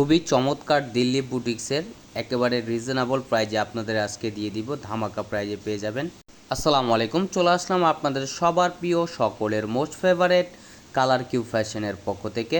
খুবই চমৎকার দিল্লি বুটিক্সের একেবারে রিজনেবল প্রাইজে আপনাদের আজকে দিয়ে দিব, ধামাকা প্রাইজে পেয়ে যাবেন। আসসালামু আলাইকুম, চলে আসলাম আপনাদের সবার প্রিয় সকলের মোস্ট ফেভারেট কালার কিউ ফ্যাশনের পক্ষ থেকে।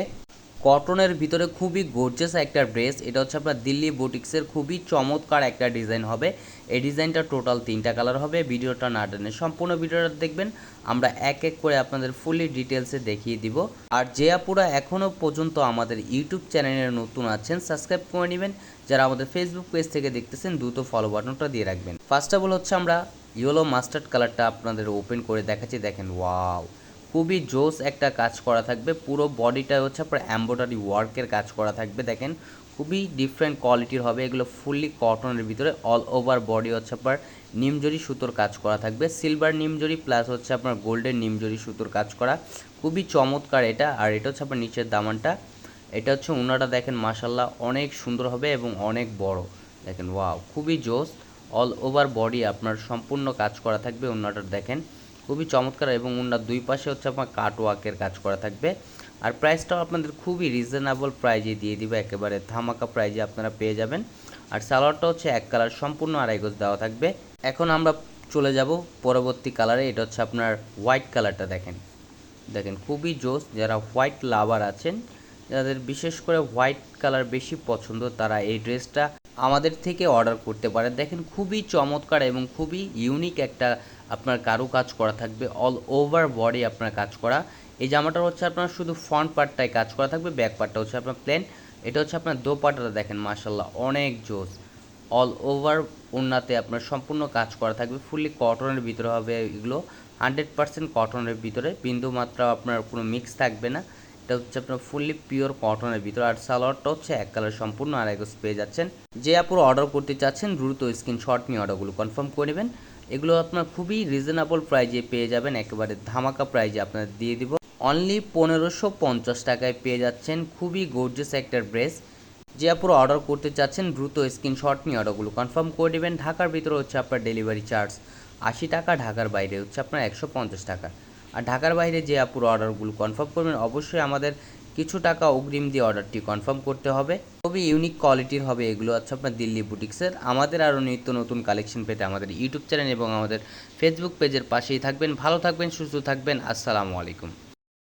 কটনের ভিতরে খুবই গর্জিয়াস একটা ড্রেস এটা হচ্ছে আপনার দিল্লি বুটিক্সের খুবই চমৎকার একটা ডিজাইন হবে। এই ডিজাইনটা টোটাল তিনটা কালার হবে। ভিডিওটা না টেনে সম্পূর্ণ ভিডিওটা দেখবেন। আমরা এক এক করে আপনাদের ফুলি ডিটেলসে দেখিয়ে দিব। আর যে আপুরা এখনও পর্যন্ত আমাদের ইউটিউব চ্যানেলে নতুন আছেন সাবস্ক্রাইব করে নেবেন। যারা আমাদের ফেসবুক পেজ থেকে দেখতেছেন, দ্রুত ফলো বাটনটা দিয়ে রাখবেন। ফার্স্ট অফ অল হচ্ছে আমরা ইয়েলো মাস্টার্ড কালারটা আপনাদের ওপেন করে দেখাচ্ছি। দেখেন ওয়াও খুবই জোস একটা কাজ করা থাকবে। পুরো বডিটা হচ্ছে আপনার এম্ব্রয়ডারি ওয়ার্কের কাজ করা থাকবে, দেখেন। খুবই ডিফারেন্ট কোয়ালিটির হবে, এগুলো ফুললি কটনের ভিতরে। অল ওভার বডি হচ্ছে আপনার নিমজরি সুতোর কাজ করা থাকবে। সিলভার নিমজরি প্লাস হচ্ছে আপনার গোল্ডেন নিমজরি সুতোর কাজ করা। খুবই চমৎকার এটা, আর এটা হচ্ছে আপনার নিচের দামানটা। এটা হচ্ছে উনাটা, দেখেন মাসাল্লাহ অনেক সুন্দর হবে এবং অনেক বড়। দেখেন ওয়াও খুবই জোস অল ওভার বডি আপনার সম্পূর্ণ কাজ করা থাকবে উন্নাটা দেখেন। খুবই চমৎকার এবং ওনার দুই পাশে হচ্ছে আপনার কাট ওয়ার্কের কাজ করা থাকবে। আর প্রাইসটাও আপনাদের খুবই রিজনেবল প্রাইজে দিয়ে দিবে, একেবারে ধামাকা প্রাইজে আপনারা পেয়ে যাবেন। আর সালোয়ারটা হচ্ছে এক কালার সম্পূর্ণ আড়াই গজ দেওয়া থাকবে। এখন আমরা চলে যাব পরবর্তী কালারে এটা হচ্ছে আপনার হোয়াইট কালারটা দেখেন। দেখেন, খুবই জোস, যারা হোয়াইট লাভার আছেন যাদের বিশেষ করে হোয়াইট কালার বেশি পছন্দ, তারা এই ড্রেসটা আমাদের থেকে অর্ডার করতে পারে। দেখেন, খুবই চমৎকার এবং খুবই ইউনিক একটা আপনার কারু কাজ করা থাকবে, অল ওভার বডি আপনার কাজ করা। এই জামাটা হচ্ছে আপনার শুধু ফ্রন্ট পার্টটাই কাজ করা থাকবে, ব্যাক পার্টটা হচ্ছে আপনার প্লেন। এটা হচ্ছে আপনার দো পার্টটা দেখেন মার্শাল্লাহ অনেক জোস। অল ওভার ওনাতে আপনার সম্পূর্ণ কাজ করা থাকবে, ফুললি কটনের ভিতরে হবে এগুলো, হান্ড্রেড পার্সেন্ট কটনের ভিতরে বিন্দু মাত্রা আপনার কোনো মিক্স থাকবে না। এটা হচ্ছে আপনার ফুললি পিওর কটনের ভিতরে। আর সালোয়ারটা হচ্ছে এক কালার সম্পূর্ণ, আর এক পেয়ে যাচ্ছেন। যে আপুর অর্ডার করতে চাচ্ছেন, দ্রুত স্ক্রিনশট নিয়ে অর্ডারগুলো কনফার্ম করে নেবেন। এগুলো আপনার খুবই রিজনেবল প্রাইজে পেয়ে যাবেন, একেবারে ধামাকা প্রাইজে আপনার দিয়ে দিব। অনলি পনেরোশো পঞ্চাশ টাকায় পেয়ে যাচ্ছেন খুবই গর্জিয়াস একটা ড্রেস যে আপুর অর্ডার করতে চাচ্ছেন, দ্রুত স্ক্রিনশট নিয়ে অর্ডারগুলো কনফার্ম করে নেবেন। ঢাকার ভিতরে হচ্ছে আপনার ডেলিভারি চার্জ আশি টাকা, ঢাকার বাইরে হচ্ছে আপনার একশো পঞ্চাশ টাকা। আর ঢাকার বাইরে যে আপুর অর্ডারগুলো কনফার্ম করবেন, অবশ্যই আমাদের কিছু টাকা অগ্রিম দিয়ে অর্ডারটি কনফার্ম করতে হবে। খুবই ইউনিক কোয়ালিটির হবে এগুলো হচ্ছে আপনার দিল্লি বুটিক্সের আমাদের আরও নিত্য নতুন কালেকশন পেতে আমাদের ইউটিউব চ্যানেল এবং আমাদের ফেসবুক পেজের পাশেই থাকবেন। ভালো থাকবেন, সুস্থ থাকবেন। আসসালামু আলাইকুম।